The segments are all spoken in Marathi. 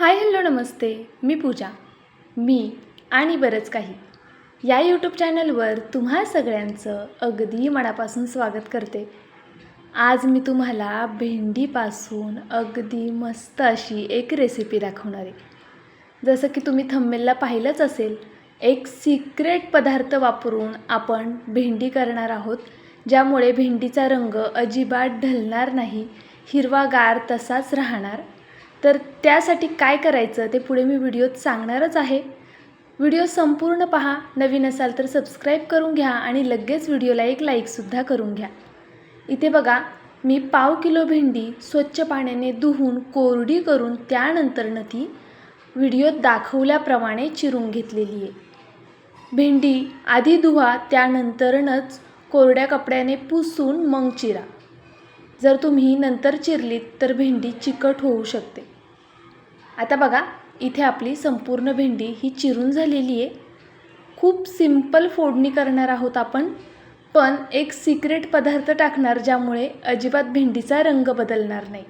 हाय हॅलो नमस्ते. मी पूजा. मी आणि बरंच काही. या यूट्यूब चॅनलवर तुम्हा सगळ्यांचं अगदी मनापासून स्वागत करते. आज मी तुम्हाला भेंडीपासून अगदी मस्त अशी एक रेसिपी दाखवणार आहे. जसं की तुम्ही थंबेलला पाहिलंच असेल एक सिक्रेट पदार्थ वापरून आपण भेंडी करणार आहोत ज्यामुळे भेंडीचा रंग अजिबात ढलणार नाही हिरवागार तसाच राहणार. तर त्यासाठी काय करायचं ते पुढे मी व्हिडिओत सांगणारच आहे. व्हिडिओ संपूर्ण पहा नवीन असाल तर सबस्क्राईब करून घ्या आणि लगेच व्हिडिओला एक लाईकसुद्धा करून घ्या. इथे बघा मी पाव किलो भेंडी स्वच्छ पाण्याने धुवून कोरडी करून त्यानंतरनं ती व्हिडिओत दाखवल्याप्रमाणे चिरून घेतलेली आहे. भेंडी आधी धुवा त्यानंतरनच कोरड्या कपड्याने पुसून मग चिरा. जर तुम्ही नंतर चिरलीत तर भेंडी चिकट होऊ शकते. आता बघा इथे आपली संपूर्ण भेंडी ही चिरून झालेली आहे. खूप सिंपल फोडणी करणार आहोत आपण पण एक सिक्रेट पदार्थ टाकणार ज्यामुळे अजिबात भेंडीचा रंग बदलणार नाही.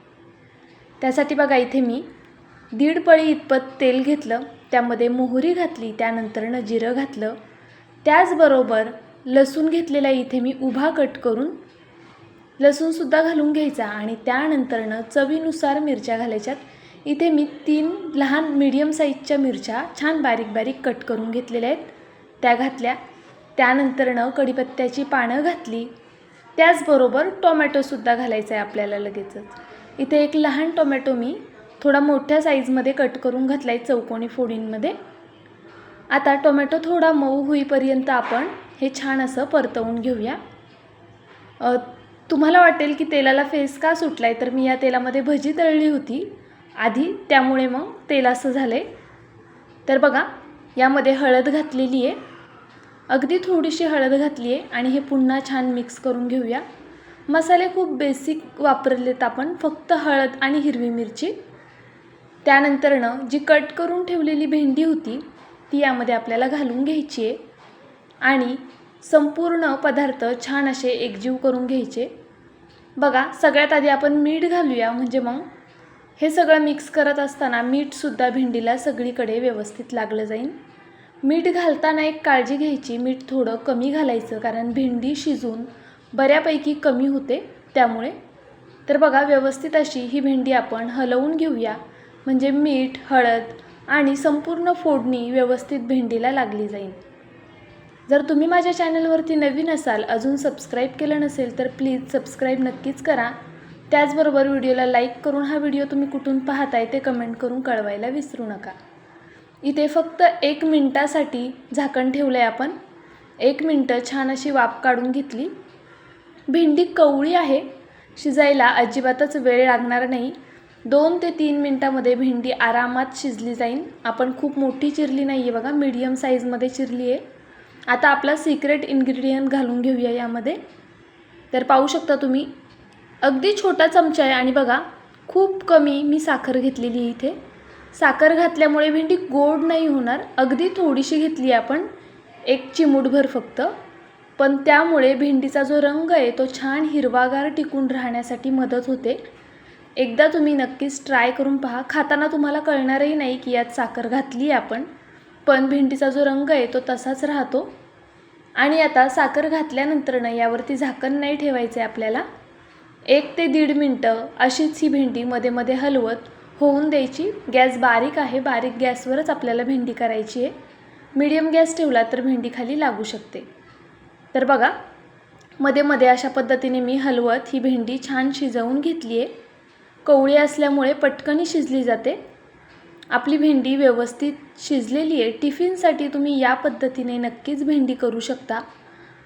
त्यासाठी बघा इथे मी दीड पळी इतपत तेल घेतलं त्यामध्ये मोहरी घातली त्यानंतरनं जिरं घातलं. त्याचबरोबर लसूण घेतलेला इथे मी उभा कट करून लसूणसुद्धा घालून घ्यायचा आणि त्यानंतरनं चवीनुसार मिरच्या घालायच्यात. इथे मी तीन लहान मीडियम साईजच्या मिरच्या छान बारीक बारीक कट करून घेतलेल्या आहेत. त्या घातल्या. त्यानंतरनं कढीपत्त्याची पानं घातली. त्याचबरोबर टोमॅटोसुद्धा घालायचा आहे आपल्याला लगेचच. इथे एक लहान टोमॅटो मी थोडा मोठ्या साईजमध्ये कट करून घातला आहे चौकोनी फोडींमध्ये. आता टोमॅटो थोडा मऊ होईपर्यंत आपण हे छान असं परतवून घेऊया. तुम्हाला वाटेल की तेलाला फेस का सुटला आहे तर मी या तेलामध्ये भजी तळली होती. आधी त्यामुळे मग तेल असं झालं आहे तर बघा यामध्ये हळद घातलेली आहे अगदी थोडीशी हळद घातली आहे आणि हे पुन्हा छान मिक्स करून घेऊया. मसाले खूप बेसिक वापरलेत आपण फक्त हळद आणि हिरवी मिरची. त्यानंतरनं जी कट करून ठेवलेली भेंडी होती ती यामध्ये आपल्याला घालून घ्यायची आहे आणि संपूर्ण पदार्थ छान असे एकजीव करून घ्यायचे. बघा सगळ्यात आधी आपण मीठ घालूया म्हणजे मग हे सगळं मिक्स करत असताना मीठसुद्धा भेंडीला सगळीकडे व्यवस्थित लागलं जाईल मीठ घालताना एक काळजी घ्यायची मीठ थोडं कमी घालायचं कारण भेंडी शिजून बऱ्यापैकी कमी होते त्यामुळे. तर बघा व्यवस्थित अशी ही भेंडी आपण हलवून घेऊया. म्हणजे मीठ हळद आणि संपूर्ण फोडणी व्यवस्थित भेंडीला लागली जाईल जर तुम्ही माझ्या चॅनलवरती नवीन असाल अजून सबस्क्राईब केलं नसेल तर प्लीज सबस्क्राईब नक्कीच करा. त्याचबरोबर व्हिडिओला लाईक करून हा व्हिडिओ तुम्ही कुठून पाहताय ते कमेंट करून कळवायला विसरू नका. इथे फक्त एक मिनटासाठी झाकण ठेवलं आहे आपण. एक मिनटं छान अशी वाफ काढून घेतली. भेंडी कवळी आहे. शिजायला अजिबातच वेळ लागणार नाही. दोन ते तीन मिनटामध्ये भेंडी आरामात शिजली जाईल आपण खूप मोठी चिरली नाही आहे बघा मीडियम साईजमध्ये चिरली आहे आता आपला सिक्रेट इन्ग्रेडियंट घालून घेऊया यामध्ये. तर पाहू शकता तुम्ही अगदी छोटा चमचा आहे आणि बघा खूप कमी मी साखर घेतलेली इथे. साखर घातल्यामुळे भेंडी गोड नाही होणार अगदी थोडीशी घेतली आपण एक चिमूटभर फक्त. पण त्यामुळे भेंडीचा जो रंग आहे तो छान हिरवागार टिकून राहण्यासाठी मदत होते. एकदा तुम्ही नक्कीच ट्राय करून पहा. खाताना तुम्हाला कळणारही नाही की यात साखर घातली आहे आपण पण भेंडीचा जो रंग आहे तो तसाच राहतो. आणि आता साखर घातल्यानंतरनं यावरती झाकण नाही ठेवायचं आहे आपल्याला. एक ते दीड मिनटं अशीच ही भेंडी मध्ये मध्ये हलवत होऊन द्यायची. गॅस बारीक आहे बारीक गॅसवरच आपल्याला भेंडी करायची आहे. मीडियम गॅस ठेवला तर भेंडी खाली लागू शकते. तर बघा मध्ये मध्ये अशा पद्धतीने मी हलवत ही भेंडी छान शिजवून घेतली आहे. कवळी असल्यामुळे पटकनी शिजली जाते. आपली भेंडी व्यवस्थित शिजलेली आहे. टिफिनसाठी तुम्ही या पद्धतीने नक्कीच भेंडी करू शकता.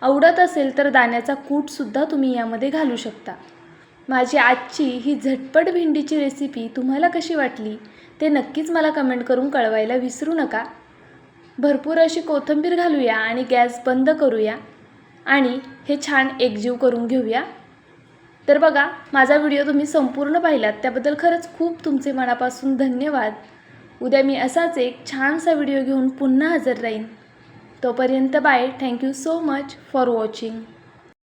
आवडत असेल तर दाण्याचा कूटसुद्धा तुम्ही यामध्ये घालू शकता. माझी आजची ही झटपट भेंडीची रेसिपी तुम्हाला कशी वाटली ते नक्कीच मला कमेंट करून कळवायला विसरू नका. भरपूर अशी कोथिंबीर घालूया आणि गॅस बंद करूया आणि हे छान एकजीव करून घेऊया. तर बघा माझा व्हिडिओ तुम्ही संपूर्ण पाहिलात त्याबद्दल खरंच खूप तुमचे मनापासून धन्यवाद. उद्या मी असाच एक छानसा व्हिडिओ घेऊन पुन्हा हजर राहीन. तोपर्यंत bye thank you so much for watching